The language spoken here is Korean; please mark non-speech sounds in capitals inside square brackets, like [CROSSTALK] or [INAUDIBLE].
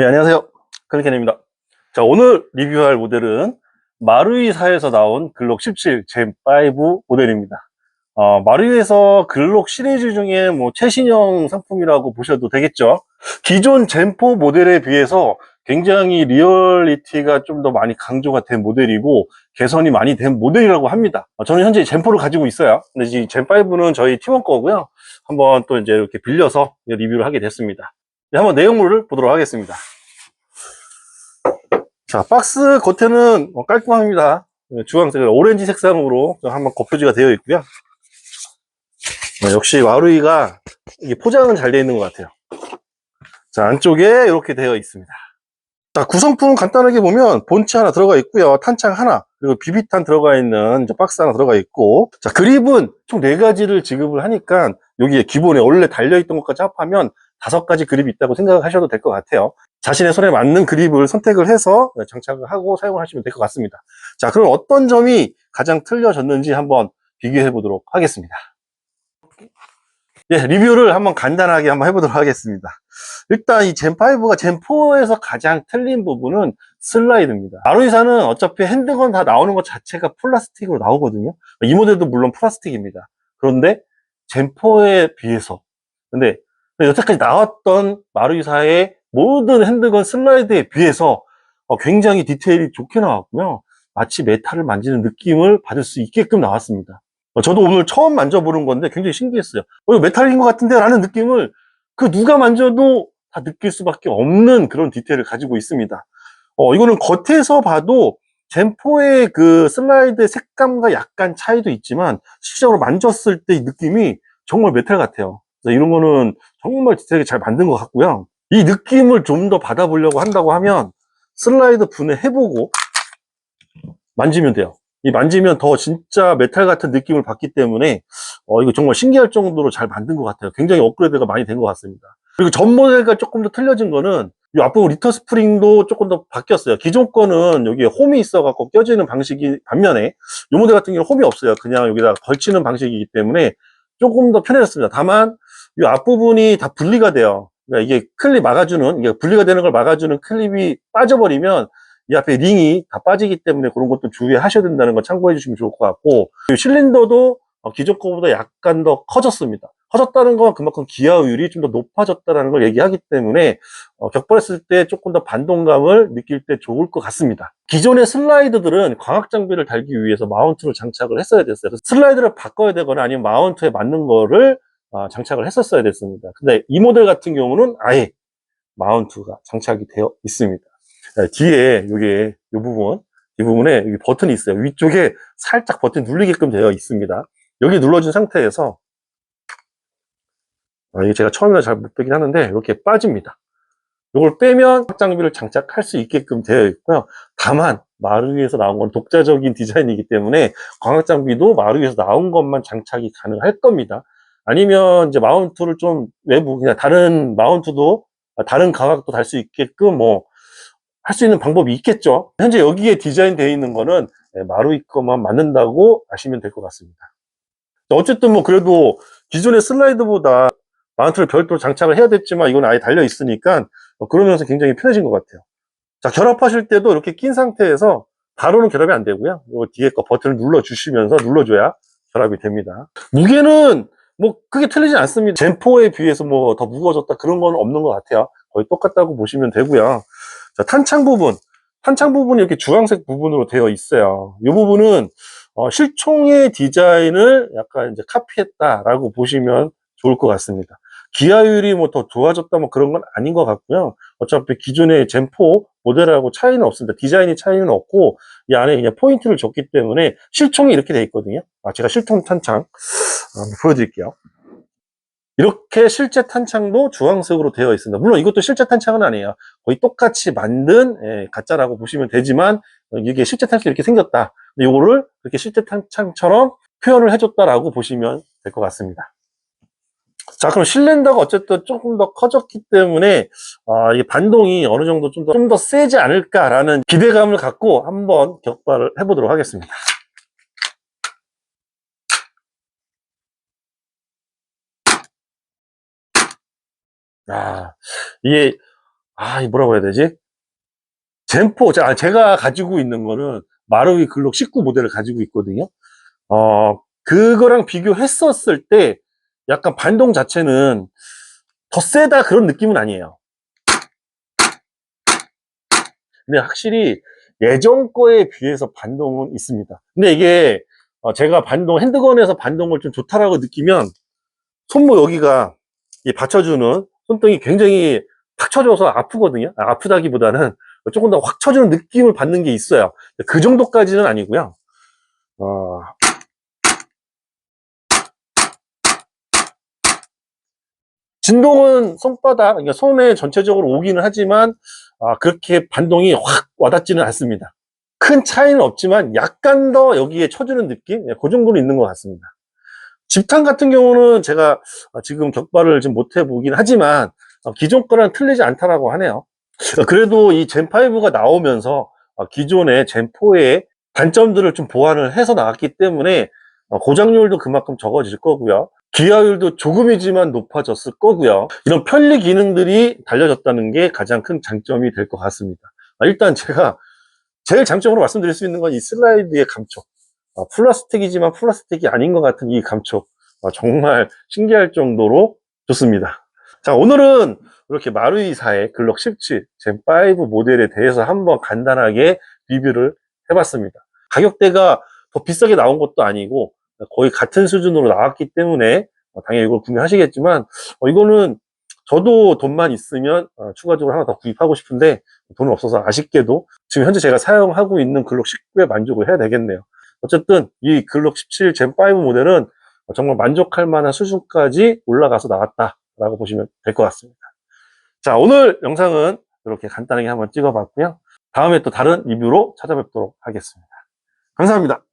네, 안녕하세요. 클리켄입니다. 자, 오늘 리뷰할 모델은 마루이사에서 나온 글록 17 젠5 모델입니다. 어, 마루이에서 글록 시리즈 중에 뭐 최신형 상품이라고 보셔도 되겠죠. 기존 젠4 모델에 비해서 굉장히 리얼리티가 좀 더 많이 강조가 된 모델이고 개선이 많이 된 모델이라고 합니다. 어, 저는 현재 젠4를 가지고 있어요. 근데 이 젠5는 저희 팀원 거고요. 한번 또 이제 이렇게 빌려서 리뷰를 하게 됐습니다. 네, 한번 내용물을 보도록 하겠습니다. 자, 박스 겉에는 어, 깔끔합니다. 네, 주황색, 오렌지 색상으로 한번 겉표지가 되어 있고요. 어, 역시 마루이가 포장은 잘 되어 있는 것 같아요. 자, 안쪽에 이렇게 되어 있습니다. 자, 구성품 간단하게 보면 본체 하나 들어가 있고요. 탄창 하나, 그리고 비비탄 들어가 있는 박스 하나 들어가 있고, 자, 그립은 총네 가지를 지급을 하니까 여기에 기본에 원래 달려있던 것까지 합하면 다섯 가지 그립이 있다고 생각하셔도 될 것 같아요. 자신의 손에 맞는 그립을 선택을 해서 장착을 하고 사용을 하시면 될 것 같습니다. 자, 그럼 어떤 점이 가장 틀려졌는지 한번 비교해 보도록 하겠습니다. 예, 리뷰를 한번 간단하게 한번 해보도록 하겠습니다. 일단 이 젠5가 젠4에서 가장 틀린 부분은 슬라이드입니다. 아로이사는 어차피 핸드건 다 나오는 것 자체가 플라스틱으로 나오거든요. 이 모델도 물론 플라스틱입니다. 그런데 젠4에 비해서 근데 여태까지 나왔던 마루이사의 모든 핸드건 슬라이드에 비해서 어, 굉장히 디테일이 좋게 나왔고요. 마치 메탈을 만지는 느낌을 받을 수 있게끔 나왔습니다. 어, 저도 오늘 처음 만져보는 건데 굉장히 신기했어요. 어, 이거 메탈인 것 같은데? 라는 느낌을 그 누가 만져도 다 느낄 수밖에 없는 그런 디테일을 가지고 있습니다. 어, 이거는 겉에서 봐도 젠포의 그 슬라이드 색감과 약간 차이도 있지만 실질적으로 만졌을 때이 느낌이 정말 메탈 같아요. 이런 거는 정말 디테일하게 잘 만든 것 같고요. 이 느낌을 좀 더 받아보려고 한다고 하면 슬라이드 분해해보고 만지면 돼요. 이 만지면 더 진짜 메탈 같은 느낌을 받기 때문에 어, 이거 정말 신기할 정도로 잘 만든 것 같아요. 굉장히 업그레이드가 많이 된 것 같습니다. 그리고 전 모델과 조금 더 틀려진 거는 이 앞부분 리터 스프링도 조금 더 바뀌었어요. 기존 거는 여기에 홈이 있어갖고 껴지는 방식이 반면에 이 모델 같은 경우는 홈이 없어요. 그냥 여기다 걸치는 방식이기 때문에 조금 더 편해졌습니다. 다만 이 앞부분이 다 분리가 돼요. 그러니까 이게 클립 막아주는 이게 분리가 되는 걸 막아주는 클립이 빠져버리면 이 앞에 링이 다 빠지기 때문에 그런 것도 주의하셔야 된다는 거 참고해 주시면 좋을 것 같고 실린더도 어, 기존 거보다 약간 더 커졌습니다. 커졌다는 건 그만큼 기하율이 좀 더 높아졌다는 걸 얘기하기 때문에 어, 격발했을 때 조금 더 반동감을 느낄 때 좋을 것 같습니다. 기존의 슬라이드들은 광학 장비를 달기 위해서 마운트를 장착을 했어야 됐어요. 슬라이드를 바꿔야 되거나 아니면 마운트에 맞는 거를 어, 장착을 했었어야 됐습니다. 근데 이 모델 같은 경우는 아예 마운트가 장착이 되어 있습니다. 네, 뒤에 요게 요 부분 이 부분에 버튼이 있어요. 위쪽에 살짝 버튼 누르게끔 되어 있습니다. 여기 눌러준 상태에서 아, 이게 제가 처음에는 잘 못 빼긴 하는데 이렇게 빠집니다. 이걸 빼면 장비를 장착할 수 있게끔 되어 있고요. 다만 마루위에서 나온 건 독자적인 [LAUGHS] 디자인이기 때문에 광학 장비도 마루위에서 나온 것만 장착이 가능할 겁니다. 아니면 이제 마운트를 좀 외부 그냥 다른 마운트도 다른 가각도 달 수 있게끔 뭐 할 수 있는 방법이 있겠죠. 현재 여기에 디자인되어 있는 거는 마루이 것만 맞는다고 아시면 될 것 같습니다. 어쨌든 뭐 그래도 기존의 슬라이드보다 마운트를 별도로 장착을 해야 됐지만 이건 아예 달려 있으니까 그러면서 굉장히 편해진 것 같아요. 자 결합하실 때도 이렇게 낀 상태에서 바로는 결합이 안 되고요. 이 뒤에 거 버튼을 눌러 주시면서 눌러줘야 결합이 됩니다. 무게는 뭐 크게 틀리지 않습니다. 젠4에 비해서 뭐 더 무거워졌다 그런 건 없는 것 같아요. 거의 똑같다고 보시면 되고요. 자, 탄창 부분. 탄창 부분이 이렇게 주황색 부분으로 되어 있어요. 이 부분은 어, 실총의 디자인을 약간 이제 카피했다라고 보시면 좋을 것 같습니다. 기하율이 뭐 더 좋아졌다 뭐 그런 건 아닌 것 같고요. 어차피 기존의 젠4 모델하고 차이는 없습니다. 디자인이 차이는 없고 이 안에 그냥 포인트를 줬기 때문에 실총이 이렇게 돼 있거든요. 아, 제가 실총 탄창 한번 보여드릴게요. 이렇게 실제 탄창도 주황색으로 되어 있습니다. 물론 이것도 실제 탄창은 아니에요. 거의 똑같이 만든 예, 가짜라고 보시면 되지만 이게 실제 탄창이 이렇게 생겼다. 이거를 이렇게 실제 탄창처럼 표현을 해줬다라고 보시면 될 것 같습니다. 자, 그럼 실린더가 어쨌든 조금 더 커졌기 때문에, 아, 이 반동이 어느 정도 좀 더, 좀 더 세지 않을까라는 기대감을 갖고 한번 격발을 해보도록 하겠습니다. 아, 이게, 아, 이 뭐라고 해야 되지? 젠포, 자, 제가 가지고 있는 거는 마루이 글록 19 모델을 가지고 있거든요. 어, 그거랑 비교했었을 때 약간 반동 자체는 더 세다 그런 느낌은 아니에요. 근데 확실히 예전 거에 비해서 반동은 있습니다. 근데 이게 어, 제가 반동, 핸드건에서 반동을 좀 좋다라고 느끼면 손목 여기가 이 받쳐주는 손등이 굉장히 탁 쳐줘서 아프거든요. 아, 아프다기보다는 조금 더 확 쳐주는 느낌을 받는 게 있어요. 그 정도까지는 아니고요. 어, 진동은 손바닥, 그러니까 손에 전체적으로 오기는 하지만 아, 그렇게 반동이 확 와닿지는 않습니다. 큰 차이는 없지만 약간 더 여기에 쳐주는 느낌? 네, 그 정도는 있는 것 같습니다. 집탄 같은 경우는 제가 지금 격발을 좀못 해보긴 하지만 어, 기존 거랑 틀리지 않다라고 하네요. 그래도 이 젠5가 나오면서 어, 기존의 젠4의 단점들을 좀 보완을 해서 나왔기 때문에 어, 고장률도 그만큼 적어질 거고요. 기하율도 조금이지만 높아졌을 거고요. 이런 편리 기능들이 달려졌다는 게 가장 큰 장점이 될 것 같습니다. 아, 일단 제가 제일 장점으로 말씀드릴 수 있는 건 이 슬라이드의 감촉. 아, 플라스틱이지만 플라스틱이 아닌 것 같은 이 감촉. 아, 정말 신기할 정도로 좋습니다. 자, 오늘은 이렇게 마루이사의 글록 17 젠5 모델에 대해서 한번 간단하게 리뷰를 해봤습니다. 가격대가 더 비싸게 나온 것도 아니고 거의 같은 수준으로 나왔기 때문에 어, 당연히 이걸 구매하시겠지만 어, 이거는 저도 돈만 있으면 어, 추가적으로 하나 더 구입하고 싶은데 돈은 없어서 아쉽게도 지금 현재 제가 사용하고 있는 글록 19에 만족을 해야 되겠네요. 어쨌든 이 글록 17 젠5 모델은 정말 만족할 만한 수준까지 올라가서 나왔다라고 보시면 될 것 같습니다. 자, 오늘 영상은 이렇게 간단하게 한번 찍어봤고요. 다음에 또 다른 리뷰로 찾아뵙도록 하겠습니다. 감사합니다.